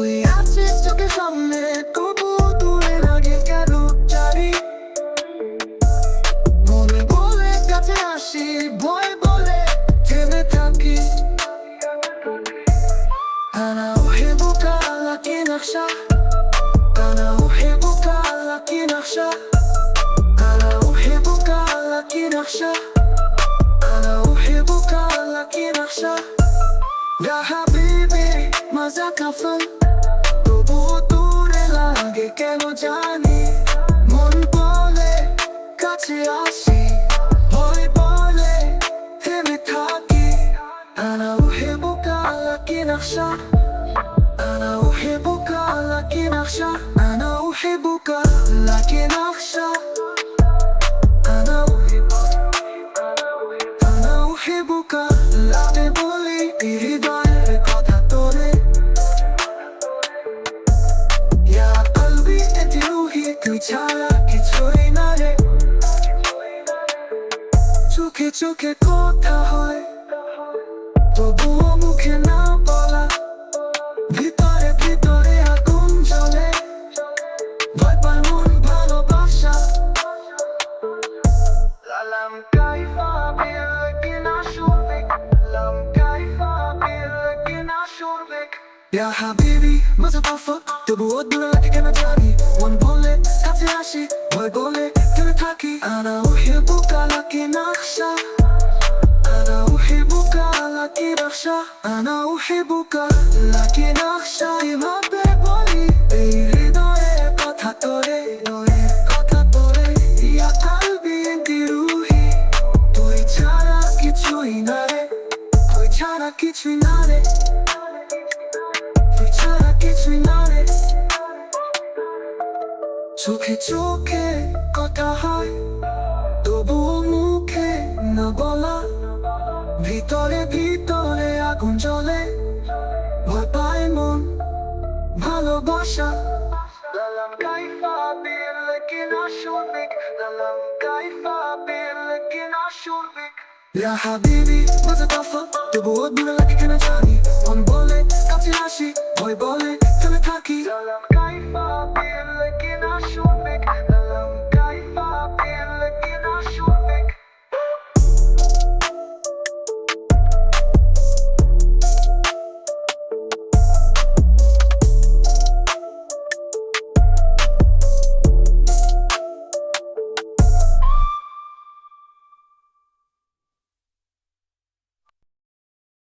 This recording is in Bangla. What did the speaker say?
তুই আছিস চোখের সামনে তবু দূরে লাগে কেন চারি মনে বলে কাছে আসি ভয় বলে থেমে থাকি أنا أحبك لكن أخشى أنا أحبك لكن أخشى أنا أحبك لكن أخشى أنا أحبك لكن أخشى يا حبيبي ماذا كفن লাগে কেন জানি মন বলে কাছে আসি ভয় বলে থেমে থাকি أنا أحبك لكن أخشى أنا أحبك لكن أخشى أنا أحبك لكن أخشى চোখে চোখে কথা হয়। তবুও মুখে না বলা। ভিতরে ভিতরে আগুন জ্বলে। ভয় পায় মন, ভালোবাসা। লালাম কাইফা বিলকিন আশুরবিক লালাম কাইফা বিলকিন আশুরবিক ইয়া হাবিবি মজা পাফা তবুও দূরে লাগে কেন জানি। মন বলে, কাছে আসি, ভয় বলে। দূরে থাকি আনা উহিবুকা লাকিন আখশা أنا أحبك لكن أخشى أنا أحبك لكن أخشى এভাবে বলি এই হৃদয়ে কথা তোরে নয়ে কথা তোরে ইয়া কালবি এন্টি রুহি তুই ছাড়া কিছুই না রে তুই ছাড়া কিছুই না রে তুই ছাড়া কিছুই না রে চোখে চোখে কথা ভিতরে ভিতরে আগুন জ্বলে ভয় পায় মন ভালোবাসা লালাম কাইফা বিলকিন আশুরবিক লালাম কাইফা বিলকিন আশুরবিক ইয়া হাবিবি মজা তাফা তবুও দূরে লাগে কেন জানি মন বলে কাছে আসি